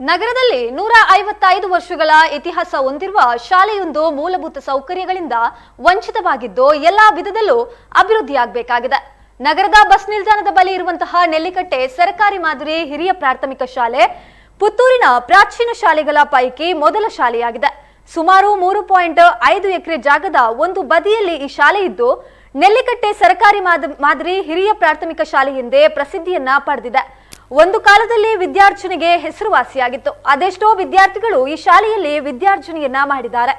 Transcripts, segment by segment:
ನಗರದಲ್ಲಿ ನೂರ ಐವತ್ತೈದು ವರ್ಷಗಳ ಇತಿಹಾಸ ಹೊಂದಿರುವ ಶಾಲೆಯೊಂದು ಮೂಲಭೂತ ಸೌಕರ್ಯಗಳಿಂದ ವಂಚಿತವಾಗಿದ್ದು ಎಲ್ಲಾ ವಿಧದಲ್ಲೂ ಅಭಿವೃದ್ಧಿಯಾಗಬೇಕಾಗಿದೆ. ನಗರದ ಬಸ್ ನಿಲ್ದಾಣದ ಬಳಿ ಇರುವಂತಹ ನೆಲ್ಲಿಕಟ್ಟೆ ಸರ್ಕಾರಿ ಮಾದರಿ ಹಿರಿಯ ಪ್ರಾಥಮಿಕ ಶಾಲೆ ಪುತ್ತೂರಿನ ಪ್ರಾಚೀನ ಶಾಲೆಗಳ ಪೈಕಿ ಮೊದಲ ಶಾಲೆಯಾಗಿದೆ. ಸುಮಾರು ಮೂರು ಪಾಯಿಂಟ್ ಐದು ಎಕರೆ ಜಾಗದ ಒಂದು ಬದಿಯಲ್ಲಿ ಈ ಶಾಲೆ ಇದ್ದು, ನೆಲ್ಲಿಕಟ್ಟೆ ಸರ್ಕಾರಿ ಮಾದ- ಮಾದರಿ ಹಿರಿಯ ಪ್ರಾಥಮಿಕ ಶಾಲೆ ಎಂದೇ ಪ್ರಸಿದ್ಧಿಯನ್ನ ಪಡೆದಿದೆ. ಒಂದು ಕಾಲದಲ್ಲಿ ವಿದ್ಯಾರ್ಜನೆಗೆ ಹೆಸರುವಾಸಿಯಾಗಿತ್ತು. ಅದೆಷ್ಟೋ ವಿದ್ಯಾರ್ಥಿಗಳು ಈ ಶಾಲೆಯಲ್ಲಿ ವಿದ್ಯಾರ್ಜನೆಯನ್ನ ಮಾಡಿದ್ದಾರೆ.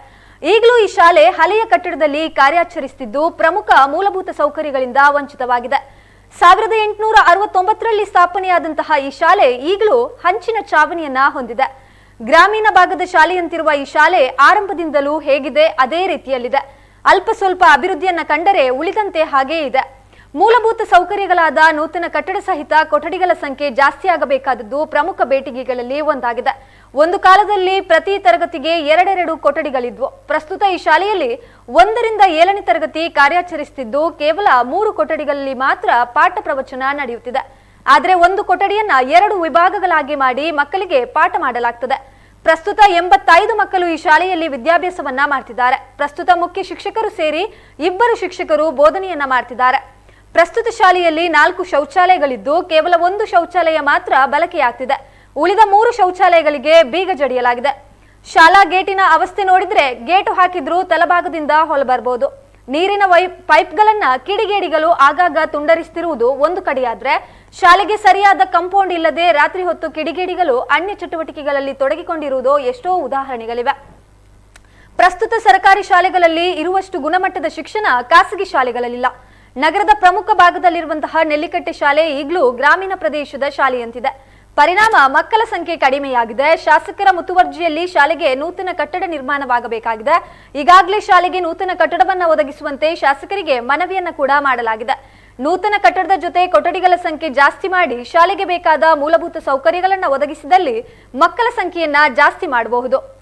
ಈಗಲೂ ಈ ಶಾಲೆ ಹಳೆಯ ಕಟ್ಟಡದಲ್ಲಿ ಕಾರ್ಯಾಚರಿಸುತ್ತಿದ್ದು ಪ್ರಮುಖ ಮೂಲಭೂತ ಸೌಕರ್ಯಗಳಿಂದ ವಂಚಿತವಾಗಿದೆ. ಸಾವಿರದ ಎಂಟುನೂರ ಅರವತ್ತೊಂಬತ್ತರಲ್ಲಿ ಸ್ಥಾಪನೆಯಾದಂತಹ ಈ ಶಾಲೆ ಈಗಲೂ ಹಂಚಿನ ಚಾವಣಿಯನ್ನ ಹೊಂದಿದೆ. ಗ್ರಾಮೀಣ ಭಾಗದ ಶಾಲೆಯಂತಿರುವ ಈ ಶಾಲೆ ಆರಂಭದಿಂದಲೂ ಹೇಗಿದೆ, ಅದೇ ರೀತಿಯಲ್ಲಿದೆ. ಅಲ್ಪ ಸ್ವಲ್ಪ ಅಭಿವೃದ್ಧಿಯನ್ನ ಕಂಡರೆ ಉಳಿದಂತೆ ಹಾಗೇ ಇದೆ. ಮೂಲಭೂತ ಸೌಕರ್ಯಗಳಾದ ನೂತನ ಕಟ್ಟಡ ಸಹಿತ ಕೊಠಡಿಗಳ ಸಂಖ್ಯೆ ಜಾಸ್ತಿ ಆಗಬೇಕಾದದ್ದು ಪ್ರಮುಖ ಬೇಡಿಕೆಗಳಲ್ಲಿ ಒಂದಾಗಿದೆ. ಒಂದು ಕಾಲದಲ್ಲಿ ಪ್ರತಿ ತರಗತಿಗೆ ಎರಡೆರಡು ಕೊಠಡಿಗಳಿದ್ವು. ಪ್ರಸ್ತುತ ಈ ಶಾಲೆಯಲ್ಲಿ ಒಂದರಿಂದ ಏಳನೇ ತರಗತಿ ಕಾರ್ಯಾಚರಿಸುತ್ತಿದ್ದು, ಕೇವಲ ಮೂರು ಕೊಠಡಿಗಳಲ್ಲಿ ಮಾತ್ರ ಪಾಠ ಪ್ರವಚನ ನಡೆಯುತ್ತಿದೆ. ಆದರೆ ಒಂದು ಕೊಠಡಿಯನ್ನ ಎರಡು ವಿಭಾಗಗಳಾಗಿ ಮಾಡಿ ಮಕ್ಕಳಿಗೆ ಪಾಠ ಮಾಡಲಾಗ್ತದೆ. ಪ್ರಸ್ತುತ ಎಂಬತ್ತೈದು ಮಕ್ಕಳು ಈ ಶಾಲೆಯಲ್ಲಿ ವಿದ್ಯಾಭ್ಯಾಸವನ್ನ ಮಾಡ್ತಿದ್ದಾರೆ. ಪ್ರಸ್ತುತ ಮುಖ್ಯ ಶಿಕ್ಷಕರು ಸೇರಿ ಇಬ್ಬರು ಶಿಕ್ಷಕರು ಬೋಧನೆಯನ್ನ ಮಾಡ್ತಿದ್ದಾರೆ. ಪ್ರಸ್ತುತ ಶಾಲೆಯಲ್ಲಿ ನಾಲ್ಕು ಶೌಚಾಲಯಗಳಿದ್ದು ಕೇವಲ ಒಂದು ಶೌಚಾಲಯ ಮಾತ್ರ ಬಳಕೆಯಾಗ್ತಿದೆ. ಉಳಿದ ಮೂರು ಶೌಚಾಲಯಗಳಿಗೆ ಬೀಗ ಜಡಿಯಲಾಗಿದೆ. ಶಾಲಾ ಗೇಟಿನ ಅವಸ್ಥೆ ನೋಡಿದ್ರೆ ಗೇಟು ಹಾಕಿದ್ರೂ ತಲಭಾಗದಿಂದ ಹೊಲಬರ್ಬೋದು ನೀರಿನ ವೈ, ಪೈಪ್ಗಳನ್ನ ಕಿಡಿಗೇಡಿಗಳು ಆಗಾಗ ತುಂಡರಿಸುತ್ತಿರುವುದು ಒಂದು ಕಡೆಯಾದ್ರೆ ಶಾಲೆಗೆ ಸರಿಯಾದ ಕಂಪೌಂಡ್ ಇಲ್ಲದೆ ರಾತ್ರಿ ಹೊತ್ತು ಕಿಡಿಗೇಡಿಗಳು ಅನ್ಯ ಚಟುವಟಿಕೆಗಳಲ್ಲಿ ತೊಡಗಿಕೊಂಡಿರುವುದು ಎಷ್ಟೋ ಉದಾಹರಣೆಗಳಿವೆ. ಪ್ರಸ್ತುತ ಸರ್ಕಾರಿ ಶಾಲೆಗಳಲ್ಲಿ ಇರುವಷ್ಟು ಗುಣಮಟ್ಟದ ಶಿಕ್ಷಣ ಖಾಸಗಿ ಶಾಲೆಗಳಲ್ಲಿಲ್ಲ. ನಗರದ ಪ್ರಮುಖ ಭಾಗದಲ್ಲಿರುವಂತಹ ನೆಲ್ಲಿಕಟ್ಟೆ ಶಾಲೆ ಈಗಲೂ ಗ್ರಾಮೀಣ ಪ್ರದೇಶದ ಶಾಲೆಯಂತಿದೆ. ಪರಿಣಾಮ ಮಕ್ಕಳ ಸಂಖ್ಯೆ ಕಡಿಮೆಯಾಗಿದೆ. ಶಾಸಕರ ಮುತುವರ್ಜಿಯಲ್ಲಿ ಶಾಲೆಗೆ ನೂತನ ಕಟ್ಟಡ ನಿರ್ಮಾಣವಾಗಬೇಕಾಗಿದೆ. ಈಗಾಗಲೇ ಶಾಲೆಗೆ ನೂತನ ಕಟ್ಟಡವನ್ನು ಒದಗಿಸುವಂತೆ ಶಾಸಕರಿಗೆ ಮನವಿಯನ್ನ ಕೂಡ ಮಾಡಲಾಗಿದೆ. ನೂತನ ಕಟ್ಟಡದ ಜೊತೆ ಕೊಠಡಿಗಳ ಸಂಖ್ಯೆ ಜಾಸ್ತಿ ಮಾಡಿ ಶಾಲೆಗೆ ಬೇಕಾದ ಮೂಲಭೂತ ಸೌಕರ್ಯಗಳನ್ನು ಒದಗಿಸಿದಲ್ಲಿ ಮಕ್ಕಳ ಸಂಖ್ಯೆಯನ್ನ ಜಾಸ್ತಿ ಮಾಡಬಹುದು.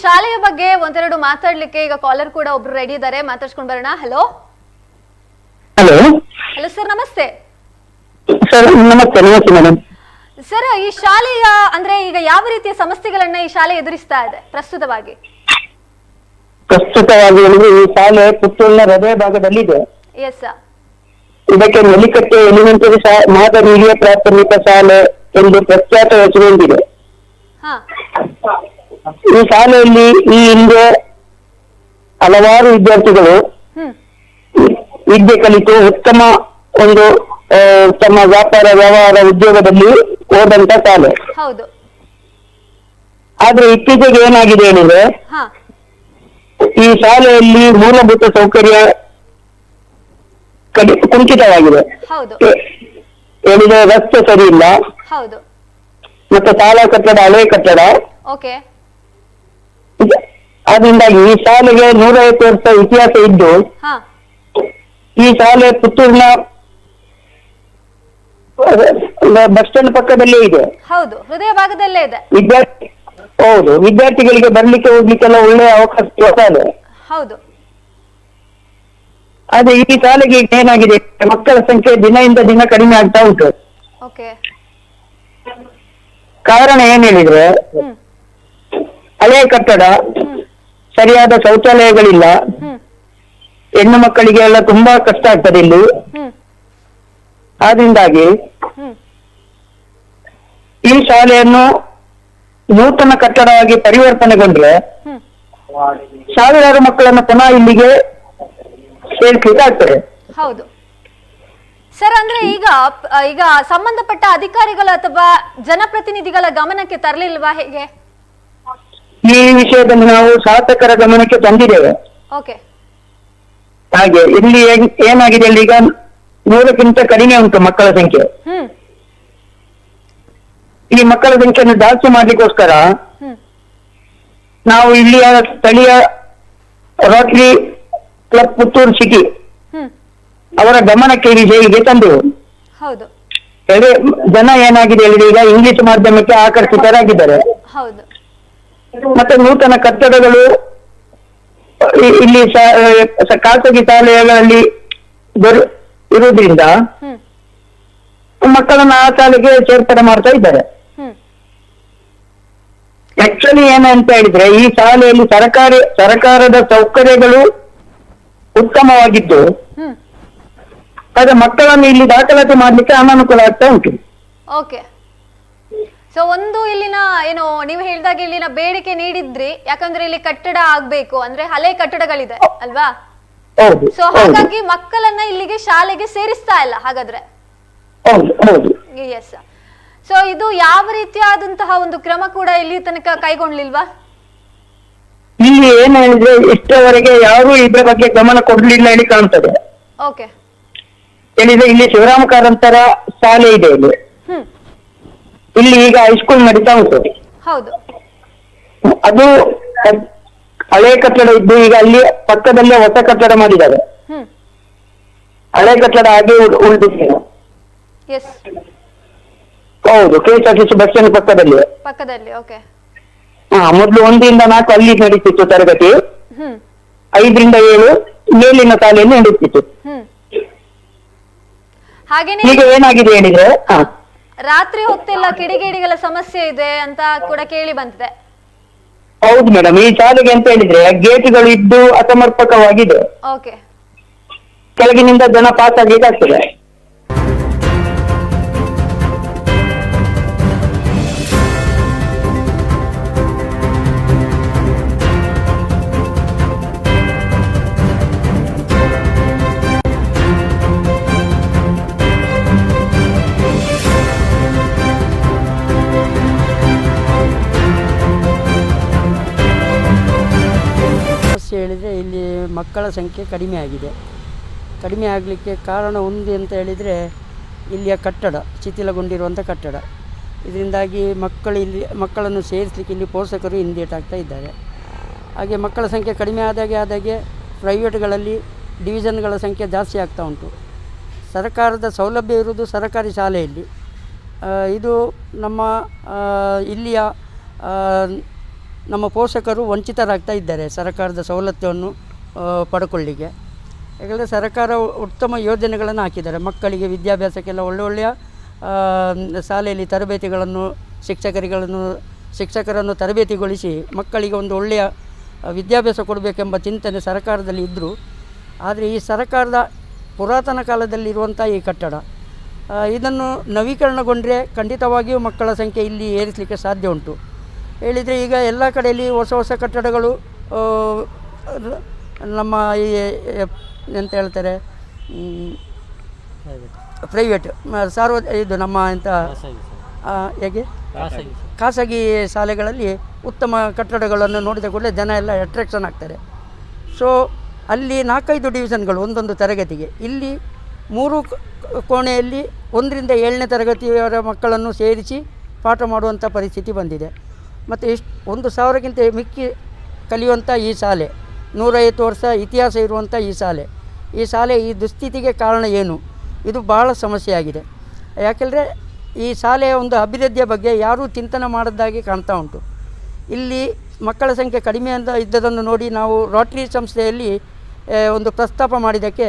ಶಾಲೆಯ ಬಗ್ಗೆ ಒಂದೆರಡು ಮಾತಾಡ್ಲಿಕ್ಕೆ ಈಗ ಕಾಲರ್ ಕೂಡ ಒಬ್ರು ರೆಡಿ ಇದ್ದಾರೆ. ಮಾತಾಡ್ಸ್ಕೊಂಡ್ ಬರೋಣ. ಹಲೋ ಹಲೋ ಹಲೋ ಸರ್ ನಮಸ್ತೆ. ಸರ್ ನಮಸ್ತೆ ನಮಸ್ತೆ ಮೇಡಮ್ ಸರ್ ಈ ಶಾಲೆಯ ಅಂದ್ರೆ ಈಗ ಯಾವ ರೀತಿಯ ಸಮಸ್ಯೆಗಳನ್ನ ಈ ಶಾಲೆ ಎದುರಿಸ್ತಾ ಇದೆ ಪ್ರಸ್ತುತವಾಗಿ? ಪ್ರಸ್ತುತವಾಗಿ ಹೇಳಿದ್ರೆ ಈ ಶಾಲೆ ಪುತ್ತೂರಿನ ಹೃದಯ ಭಾಗದಲ್ಲಿದೆ. ಎಸ್ ಇದಕ್ಕೆ ನೆಲಿಕಟ್ಟೆ ಎಲಿಮೆಂಟರಿ ಮಾದರಿ ಹಿರಿಯ ಪ್ರಾಥಮಿಕ ಶಾಲೆ ಎಂದು ಪ್ರಖ್ಯಾತ ಹೆಸರು ಹೊಂದಿದೆ ಹಾ. ಈ ಶಾಲೆಯಲ್ಲಿ ಈ ಹಿಂದೆ ಹಲವಾರು ವಿದ್ಯಾರ್ಥಿಗಳು ವಿದ್ಯೆ ಕಲಿತು ಉತ್ತಮ ಒಂದು ತಮ್ಮ ವ್ಯಾಪಾರ ವ್ಯವಹಾರ ಉದ್ಯೋಗದಲ್ಲಿ ಹೋದಂತ ಶಾಲೆ. ಹೌದು. ಆದ್ರೆ ಇತ್ತೀಚೆಗೆ ಏನಾಗಿದೆ ಹೇಳಿದ್ರೆ ಹಾ. ಈ ಶಾಲೆಯಲ್ಲಿ ಮೂಲಭೂತ ಸೌಕರ್ಯ ಕಡಿ ಕುಂಠಿತವಾಗಿದೆ. ಹೌದು. ಹೇಳಿದ್ರೆ ರಸ್ತೆ ಸರಿ ಇಲ್ಲ. ಹೌದು. ಮತ್ತೆ ಶಾಲಾ ಕಟ್ಟಡ ಹಳೆ ಕಟ್ಟಡ. ಓಕೆ. ಇದೆ. ಆದ್ರಿಂದಾಗಿ ಈ ಶಾಲೆಗೆ ನೂರೈವತ್ತು ವರ್ಷ ಇತಿಹಾಸ ಇದ್ದು ಹಾ. ಈ ಶಾಲೆ ಪುತ್ತೂರಿನ ಬಸ್ ಸ್ಟ್ಯಾಂಡ್ ಪಕ್ಕದಲ್ಲೇ ಇದೆ. ಹೌದು ಹೃದಯ ಭಾಗದಲ್ಲೇ ಇದೆ. ವಿದ್ಯಾರ್ಥಿ ಹೌದು ವಿದ್ಯಾರ್ಥಿಗಳಿಗೆ ಬರ್ಲಿಕ್ಕೆ ಹೋಗ್ಲಿಕ್ಕೆಲ್ಲ ಒಳ್ಳೆಯ ಅವಕಾಶ ಇರುವ ಶಾಲೆ. ಹೌದು. ಆದ್ರೆ ಈ ಶಾಲೆಗೆ ಈಗ ಏನಾಗಿದೆ ಮಕ್ಕಳ ಸಂಖ್ಯೆ ದಿನದಿಂದ ದಿನ ಕಡಿಮೆ ಆಗ್ತಾ ಉಂಟು. ಓಕೆ. ಕಾರಣ ಏನ್ ಹೇಳಿದ್ರೆ ಹ್ಮ್. ಹಳೆಯ ಕಟ್ಟಡ, ಸರಿಯಾದ ಶೌಚಾಲಯಗಳಿಲ್ಲ. ಹೆಣ್ಣು ಮಕ್ಕಳಿಗೆ ಎಲ್ಲ ತುಂಬಾ ಕಷ್ಟ ಆಗ್ತದೆ ಇಲ್ಲಿ. ಆದ್ರಿಂದಾಗಿ ಈ ಶಾಲೆಯನ್ನು ನೂತನ ಕಟ್ಟಡವಾಗಿ ಪರಿವರ್ತನೆಗೊಂಡ್ರೆ ಸಾವಿರಾರು ಮಕ್ಕಳನ್ನು ಪುನಃ ಇಲ್ಲಿಗೆ ಸೇರಿಸಲಿಕ್ಕೆ ಆಗ್ತದೆ. ಹೌದು. ಸರ್, ಅಂದ್ರೆ ಈಗ ಈಗ ಸಂಬಂಧಪಟ್ಟ ಅಧಿಕಾರಿಗಳು ಅಥವಾ ಜನಪ್ರತಿನಿಧಿಗಳ ಗಮನಕ್ಕೆ ತರಲಿಲ್ವಾ ಹೇಗೆ? ಈ ವಿಷಯದಲ್ಲಿ ನಾವು ಶಾಸಕರ ಗಮನಕ್ಕೆ ತಂದಿದ್ದೇವೆ. ಓಕೆ ಹಾಗೆ ಇಲ್ಲಿ ಏನ್- ಏನಾಗಿದೆ ಅಲ್ಲಿ ಈಗ ನೂರಕ್ಕಿಂತ ಕಡಿಮೆ ಉಂಟು ಮಕ್ಕಳ ಸಂಖ್ಯೆ. ಹ್ಮ್. ಈ ಮಕ್ಕಳ ಸಂಖ್ಯೆಯನ್ನು ಜಾಸ್ತಿ ಮಾಡ್ಲಿಕ್ಕೋಸ್ಕರ ಹ್ಮ್. ನಾವು ಇಲ್ಲಿಯ ಸ್ಥಳೀಯ ರೋಟರಿ ಕ್ಲಬ್ ಪುತ್ತೂರು ಸಿಟಿ ಹ್ಮ್. ಅವರ ಗಮನಕ್ಕೆ ಈ ವಿಷಯ ತಂದೆವು ಹೌದು. ಹೇಳಿ ಜನ ಏನಾಗಿದೆ ಹೇಳಿದ್ರೆ ಈಗ ಇಂಗ್ಲಿಷ್ ಮಾಧ್ಯಮಕ್ಕೆ ಆಕರ್ಷಿತರಾಗಿದ್ದಾರೆ. ಹೌದು. ಮತ್ತೆ ನೂತನ ಕಟ್ಟಡಗಳು ಇಲ್ಲಿ ಖಾಸಗಿ ಶಾಲೆಗಳಲ್ಲಿ ಬರು ಇರುವುದರಿಂದ ಮಕ್ಕಳನ್ನ ಆ ಶಾಲೆಗೆ ಸೇರ್ಪಡೆ ಮಾಡ್ತಾ ಇದ್ದಾರೆ. ಆಕ್ಚುಲಿ ಏನಂತ ಹೇಳಿದ್ರೆ ಈ ಶಾಲೆಯಲ್ಲಿ ಸರಕಾರಿ ಸರಕಾರದ ಸೌಕರ್ಯಗಳು ಉತ್ತಮವಾಗಿದ್ದು ಆದ್ರೆ ಮಕ್ಕಳನ್ನು ಇಲ್ಲಿ ದಾಖಲಾತಿ ಮಾಡ್ಲಿಕ್ಕೆ ಅನಾನುಕೂಲ ಆಗ್ತಾ ಉಂಟು. ಸೊ ಒಂದು ಇಲ್ಲಿನ ಏನು ನೀವು ಹೇಳಿದಾಗ ಇಲ್ಲಿನ ಬೇಡಿಕೆ ನೀಡಿದ್ರಿ ಯಾಕಂದ್ರೆ ಇಲ್ಲಿ ಕಟ್ಟಡ ಆಗ್ಬೇಕು ಅಂದ್ರೆ ಹಳೆ ಕಟ್ಟಡಗಳಿದೆ ಅಲ್ವಾ? ಸೊ ಹಾಗಾಗಿ ಮಕ್ಕಳನ್ನ ಇಲ್ಲಿಗೆ ಶಾಲೆಗೆ ಸೇರಿಸ್ತಾ ಇಲ್ಲ ಹಾಗಾದ್ರೆ? ಎಸ್ ಸೊ ಇದು ಯಾವ ರೀತಿಯಾದಂತಹ ಒಂದು ಕ್ರಮ ಕೂಡ ಇಲ್ಲಿ ತನಕ ಕೈಗೊಂಡ್ಲಿಲ್ವಾ ಇಲ್ಲಿ ಏನು ಹೇಳಿದ್ರೆ ಇಷ್ಟವರೆಗೆ ಯಾರು ಇದ್ರ ಬಗ್ಗೆ ಗಮನ ಕೊಡ್ಲಿಲ್ಲ ಹೇಳಿ ಕಾಣ್ತದೆ. ಓಕೆ ಹೇಳಿದ್ರೆ ಇಲ್ಲಿ ಶಿವರಾಮ ಕಾರಂತರ ಶಾಲೆ ಇದೆ ಇಲ್ಲಿ. ಇಲ್ಲಿ ಈಗ ಹೈಸ್ಕೂಲ್ ನಡೀತಾ ಉಂಟು. ಹೌದು. ಅದು ಕ- ಹಳೆ ಕಟ್ಟಡ ಇದ್ದು ಈಗ ಅಲ್ಲಿ ಪಕ್ಕದಲ್ಲೇ ಹೊಸ ಕಟ್ಟಡ ಮಾಡಿದ್ದಾರೆ. ಹ್ಮ್. ಹಳೆ ಕಟ್ಟಡ ಹಾಗೆ ಉಳ್- ಉಳಿದಿದೆ. ಎಸ್ ಹೌದು K S R T C bus stand ಪಕ್ಕದಲ್ಲಿ ಪಕ್ಕದಲ್ಲಿ ಓಕೆ ಹಾ ಮೊದಲು ಒಂದಿಂದ ನಾಲ್ಕು ಅಲ್ಲಿ ನಡೀತಿತ್ತು ತರಗತಿ. ಹ್ಮ್. ಐದರಿಂದ ಏಳು ಮೇಲಿನ ತಾಲೆಯಲ್ಲಿ ನಡೀತಿತ್ತು. ಹ್ಮ್. ಹಾಗೇನೆ ಈಗ ಏನಾಗಿದೆ ಹೇಳಿದ್ರೆ ಹಾ. ರಾತ್ರಿ ಹೊತ್ತೆಲ್ಲ ಕಿಡಿಗೇಡಿಗಳ ಸಮಸ್ಯೆ ಇದೆ ಅಂತ ಕೂಡ ಕೇಳಿ ಬಂದಿದೆ. ಹೌದು ಮೇಡಮ್ ಈ ಶಾಲೆಗೆ ಅಂತ ಹೇಳಿದ್ರೆ ಗೇಟ್ಗಳು ಇದ್ದು ಅಸಮರ್ಪಕವಾಗಿದೆ. ಓಕೆ ಕೆಳಗಿನಿಂದ ಜನ ಪಾಸ್ ಆಗ್ಲಿಕ್ಕೆ ಆಗ್ತದೆ. ಮಕ್ಕಳ ಸಂಖ್ಯೆ ಕಡಿಮೆ ಆಗಿದೆ. ಕಡಿಮೆ ಆಗಲಿಕ್ಕೆ ಕಾರಣ ಒಂದು ಅಂತ ಹೇಳಿದರೆ ಇಲ್ಲಿಯ ಕಟ್ಟಡ, ಶಿಥಿಲಗೊಂಡಿರುವಂಥ ಕಟ್ಟಡ. ಇದರಿಂದಾಗಿ ಮಕ್ಕಳು ಇಲ್ಲಿ, ಮಕ್ಕಳನ್ನು ಸೇರಿಸಲಿಕ್ಕೆ ಇಲ್ಲಿ ಪೋಷಕರು ಹಿಂದೇಟಾಗ್ತಾ ಇದ್ದಾರೆ. ಹಾಗೆ ಮಕ್ಕಳ ಸಂಖ್ಯೆ ಕಡಿಮೆ ಆದಾಗೆ ಆದಾಗೆ ಪ್ರೈವೇಟ್ಗಳಲ್ಲಿ ಡಿವಿಷನ್ಗಳ ಸಂಖ್ಯೆ ಜಾಸ್ತಿ ಆಗ್ತಾ ಉಂಟು. ಸರ್ಕಾರದ ಸೌಲಭ್ಯ ಇರುವುದು ಸರ್ಕಾರಿ ಶಾಲೆಯಲ್ಲಿ. ಇದು ನಮ್ಮ ಇಲ್ಲಿಯ ನಮ್ಮ ಪೋಷಕರು ವಂಚಿತರಾಗ್ತಾ ಇದ್ದಾರೆ ಸರ್ಕಾರದ ಸವಲತ್ತನ್ನು ಪಡ್ಕೊಳ್ಳಿಕ್ಕೆ. ಯಾಕಂದರೆ ಸರ್ಕಾರ ಉತ್ತಮ ಯೋಜನೆಗಳನ್ನು ಹಾಕಿದ್ದಾರೆ. ಮಕ್ಕಳಿಗೆ ವಿದ್ಯಾಭ್ಯಾಸಕ್ಕೆಲ್ಲ ಒಳ್ಳೊಳ್ಳೆಯ ಶಾಲೆಯಲ್ಲಿ ತರಬೇತಿಗಳನ್ನು, ಶಿಕ್ಷಕರಿಗಳನ್ನು, ಶಿಕ್ಷಕರನ್ನು ತರಬೇತಿಗೊಳಿಸಿ ಮಕ್ಕಳಿಗೆ ಒಂದು ಒಳ್ಳೆಯ ವಿದ್ಯಾಭ್ಯಾಸ ಕೊಡಬೇಕೆಂಬ ಚಿಂತನೆ ಸರ್ಕಾರದಲ್ಲಿ ಇದ್ದರೂ ಆದರೆ ಈ ಸರ್ಕಾರದ ಪುರಾತನ ಕಾಲದಲ್ಲಿರುವಂಥ ಈ ಕಟ್ಟಡ ಇದನ್ನು ನವೀಕರಣಗೊಂಡರೆ ಖಂಡಿತವಾಗಿಯೂ ಮಕ್ಕಳ ಸಂಖ್ಯೆ ಇಲ್ಲಿ ಏರಿಸಲಿಕ್ಕೆ ಸಾಧ್ಯ ಉಂಟು. ಹೇಳಿದರೆ ಈಗ ಎಲ್ಲ ಕಡೆಯಲ್ಲಿ ಹೊಸ ಹೊಸ ಕಟ್ಟಡಗಳು ನಮ್ಮ ಈ ಎಂತ ಹೇಳ್ತಾರೆ ಪ್ರೈವೇಟ್ ಸಾರ್ವ ಇದು ನಮ್ಮ ಎಂಥ ಹೇಗೆ? ಖಾಸಗಿ ಶಾಲೆಗಳಲ್ಲಿ ಉತ್ತಮ ಕಟ್ಟಡಗಳನ್ನು ನೋಡಿದ ಕೂಡಲೇ ಜನ ಎಲ್ಲ ಅಟ್ರಾಕ್ಷನ್ ಆಗ್ತಾರೆ. ಸೊ ಅಲ್ಲಿ ನಾಲ್ಕೈದು ಡಿವಿಷನ್ಗಳು ಒಂದೊಂದು ತರಗತಿಗೆ. ಇಲ್ಲಿ ಮೂರು ಕೋಣೆಯಲ್ಲಿ ಒಂದರಿಂದ ಏಳನೇ ತರಗತಿಯವರ ಮಕ್ಕಳನ್ನು ಸೇರಿಸಿ ಪಾಠ ಮಾಡುವಂಥ ಪರಿಸ್ಥಿತಿ ಬಂದಿದೆ. ಮತ್ತು ಇಷ್ಟು, ಒಂದು ಸಾವಿರಕ್ಕಿಂತ ಮಿಕ್ಕಿ ಕಲಿಯುವಂಥ ಈ ಶಾಲೆ. ನೂರೈವತ್ತು ವರ್ಷ ಇತಿಹಾಸ ಇರುವಂಥ ಈ ಶಾಲೆ. ಈ ಶಾಲೆ ಈ ದುಸ್ಥಿತಿಗೆ ಕಾರಣ ಏನು? ಇದು ಬಹಳ ಸಮಸ್ಯೆಯಾಗಿದೆ. ಯಾಕೆಂದರೆ ಈ ಶಾಲೆಯ ಒಂದು ಅಭಿವೃದ್ಧಿಯ ಬಗ್ಗೆ ಯಾರೂ ಚಿಂತನೆ ಮಾಡದ್ದಾಗಿ ಕಾಣ್ತಾ ಉಂಟು. ಇಲ್ಲಿ ಮಕ್ಕಳ ಸಂಖ್ಯೆ ಕಡಿಮೆ ಅಂತ ಇದ್ದದನ್ನು ನೋಡಿ ನಾವು ರೋಟ್ರಿ ಸಂಸ್ಥೆಯಲ್ಲಿ ಒಂದು ಪ್ರಸ್ತಾಪ ಮಾಡಿದ್ದಕ್ಕೆ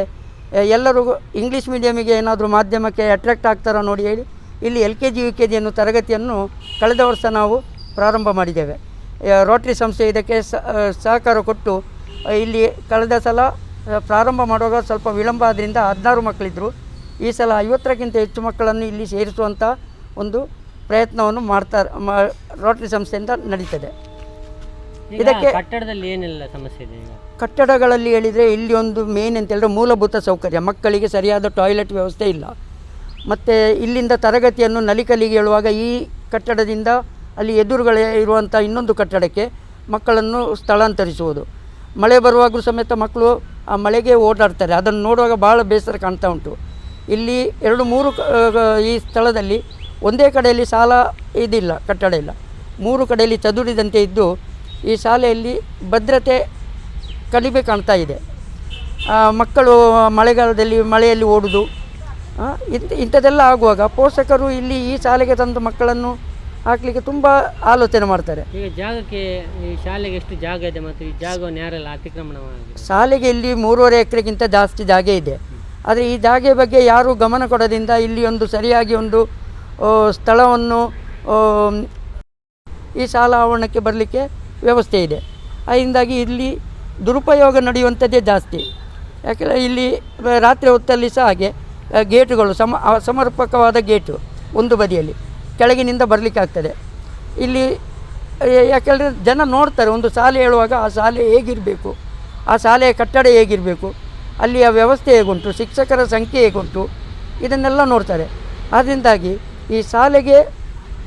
ಎಲ್ಲರೂ ಇಂಗ್ಲೀಷ್ ಮೀಡಿಯಮಿಗೆ ಏನಾದರೂ ಮಾಧ್ಯಮಕ್ಕೆ ಅಟ್ರಾಕ್ಟ್ ಆಗ್ತಾರೋ ನೋಡಿ ಹೇಳಿ, ಇಲ್ಲಿ L K G, U K ಜಿಯನ್ನು ತರಗತಿಯನ್ನು ಕಳೆದ ವರ್ಷ ನಾವು ಪ್ರಾರಂಭ ಮಾಡಿದ್ದೇವೆ. ರೋಟ್ರಿ ಸಂಸ್ಥೆ ಇದಕ್ಕೆ ಸಹಕಾರ ಕೊಟ್ಟು ಇಲ್ಲಿ ಕಳೆದ ಸಲ ಪ್ರಾರಂಭ ಮಾಡುವಾಗ ಸ್ವಲ್ಪ ವಿಳಂಬ ಆದ್ದರಿಂದ ಹದಿನಾರು ಮಕ್ಕಳಿದ್ದರು ಈ ಸಲ ಐವತ್ತರಕ್ಕಿಂತ ಹೆಚ್ಚು ಮಕ್ಕಳನ್ನು ಇಲ್ಲಿ ಸೇರಿಸುವಂಥ ಒಂದು ಪ್ರಯತ್ನವನ್ನು ಮಾಡ್ತಾರೆ ರೋಟರಿ ರೋಟ್ರಿ ಸಂಸ್ಥೆಯಿಂದ ನಡೀತದೆ. ಇದಕ್ಕೆ- ಕಟ್ಟಡದಲ್ಲಿ ಏನೆಲ್ಲ ಸಮಸ್ಯೆ ಇದೆ ಕಟ್ಟಡಗಳಲ್ಲಿ ಹೇಳಿದರೆ ಇಲ್ಲಿ ಒಂದು ಮೇನ್ ಅಂತ ಹೇಳಿದ್ರೆ ಮೂಲಭೂತ ಸೌಕರ್ಯ. ಮಕ್ಕಳಿಗೆ ಸರಿಯಾದ ಟಾಯ್ಲೆಟ್ ವ್ಯವಸ್ಥೆ ಇಲ್ಲ. ಮತ್ತು ಇಲ್ಲಿಂದ ತರಗತಿಯನ್ನು ನಲಿಕಲಿಗೆ ಹೇಳುವಾಗ ಈ ಕಟ್ಟಡದಿಂದ ಅಲ್ಲಿ ಎದುರುಗಳೇ ಇರುವಂಥ ಇನ್ನೊಂದು ಕಟ್ಟಡಕ್ಕೆ ಮಕ್ಕಳನ್ನು ಸ್ಥಳಾಂತರಿಸುವುದು. ಮಳೆ ಬರುವಾಗಲೂ ಸಮೇತ ಮಕ್ಕಳು ಆ ಮಳೆಗೆ ಓಡಾಡ್ತಾರೆ. ಅದನ್ನು ನೋಡುವಾಗ ಭಾಳ ಬೇಸರ ಕಾಣ್ತಾ ಉಂಟು. ಇಲ್ಲಿ ಎರಡು ಮೂರು ಈ ಸ್ಥಳದಲ್ಲಿ ಒಂದೇ ಕಡೆಯಲ್ಲಿ ಸಾಲ ಇದಿಲ್ಲ ಕಟ್ಟಡ ಇಲ್ಲ. ಮೂರು ಕಡೆಯಲ್ಲಿ ಚದುರಿದಂತೆ ಇದ್ದು ಈ ಶಾಲೆಯಲ್ಲಿ ಭದ್ರತೆ ಕಡಿಮೆ ಕಾಣ್ತಾ ಇದೆ. ಮಕ್ಕಳು ಮಳೆಗಾಲದಲ್ಲಿ ಮಳೆಯಲ್ಲಿ ಓಡುದು ಆ, ಇಂಥ ಇಂಥದ್ದೆಲ್ಲ ಆಗುವಾಗ ಪೋಷಕರು ಇಲ್ಲಿ ಈ ಶಾಲೆಗೆ ತಂದು ಮಕ್ಕಳನ್ನು ಹಾಕಲಿಕ್ಕೆ ತುಂಬ ಆಲೋಚನೆ ಮಾಡ್ತಾರೆ. ಈಗ ಜಾಗಕ್ಕೆ ಈ ಶಾಲೆಗೆ ಎಷ್ಟು ಜಾಗ ಇದೆ ಮತ್ತು ಈ ಜಾಗವನ್ನು ಯಾರೆಲ್ಲ ಅತಿಕ್ರಮಣ ಮಾಡಿದ್ರು ಶಾಲೆಗೆ ಇಲ್ಲಿ ಮೂರುವರೆ ಎಕರೆಗಿಂತ ಜಾಸ್ತಿ ಜಾಗ ಇದೆ. ಆದರೆ ಈ ಜಾಗೆ ಬಗ್ಗೆ ಯಾರೂ ಗಮನ ಕೊಡದಿಂದ ಇಲ್ಲಿ ಒಂದು ಸರಿಯಾಗಿ ಒಂದು ಆ, ಸ್ಥಳವನ್ನು ಆ, ಈ ಶಾಲಾ ಆವರಣಕ್ಕೆ ಬರಲಿಕ್ಕೆ ವ್ಯವಸ್ಥೆ ಇದೆ. ಅದರಿಂದಾಗಿ ಇಲ್ಲಿ ದುರುಪಯೋಗ ನಡೆಯುವಂಥದ್ದೇ ಜಾಸ್ತಿ. ಯಾಕೆಂದರೆ ಇಲ್ಲಿ ರಾತ್ರಿ ಹೊತ್ತಲ್ಲಿ ಸಹ ಹಾಗೆ ಗೇಟುಗಳು ಸಮ ಸಮರ್ಪಕವಾದ ಗೇಟು ಒಂದು ಬದಿಯಲ್ಲಿ. ಕೆಳಗಿನಿಂದ ಬರಲಿಕ್ಕೆ ಆಗ್ತದೆ ಇಲ್ಲಿ ಯಾಕೆಂದರೆ ಜನ ನೋಡ್ತಾರೆ, ಒಂದು ಶಾಲೆ ಹೇಳುವಾಗ ಆ ಶಾಲೆ ಹೇಗಿರಬೇಕು, ಆ ಶಾಲೆಯ ಕಟ್ಟಡ ಹೇಗಿರಬೇಕು, ಅಲ್ಲಿಯ ವ್ಯವಸ್ಥೆ ಹೇಗುಂಟು, ಶಿಕ್ಷಕರ ಸಂಖ್ಯೆ ಹೇಗುಂಟು, ಇದನ್ನೆಲ್ಲ ನೋಡ್ತಾರೆ. ಆದ್ದರಿಂದಾಗಿ ಈ ಶಾಲೆಗೆ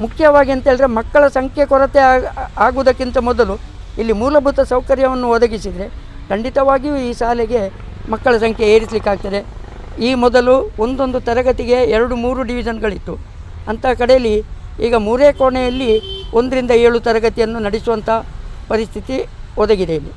ಮುಖ್ಯವಾಗಿ ಅಂತ ಹೇಳಿದ್ರೆ ಮಕ್ಕಳ ಸಂಖ್ಯೆ ಕೊರತೆ ಆಗ- ಆಗುವುದಕ್ಕಿಂತ ಮೊದಲು ಇಲ್ಲಿ ಮೂಲಭೂತ ಸೌಕರ್ಯವನ್ನು ಒದಗಿಸಿದರೆ ಖಂಡಿತವಾಗಿಯೂ ಈ ಶಾಲೆಗೆ ಮಕ್ಕಳ ಸಂಖ್ಯೆ ಏರಿಸಲಿಕ್ಕಾಗ್ತದೆ. ಈ ಮೊದಲು ಒಂದೊಂದು ತರಗತಿಗೆ ಎರಡು ಮೂರು ಡಿವಿಷನ್ಗಳಿತ್ತು ಅಂಥ ಕಡೆಯಲ್ಲಿ ಈಗ ಮೂರೇ ಕೋಣೆಯಲ್ಲಿ ಒಂದರಿಂದ ಏಳು ತರಗತಿಯನ್ನು ನಡೆಸುವಂಥ ಪರಿಸ್ಥಿತಿ ಒದಗಿದೆ ಇಲ್ಲಿ.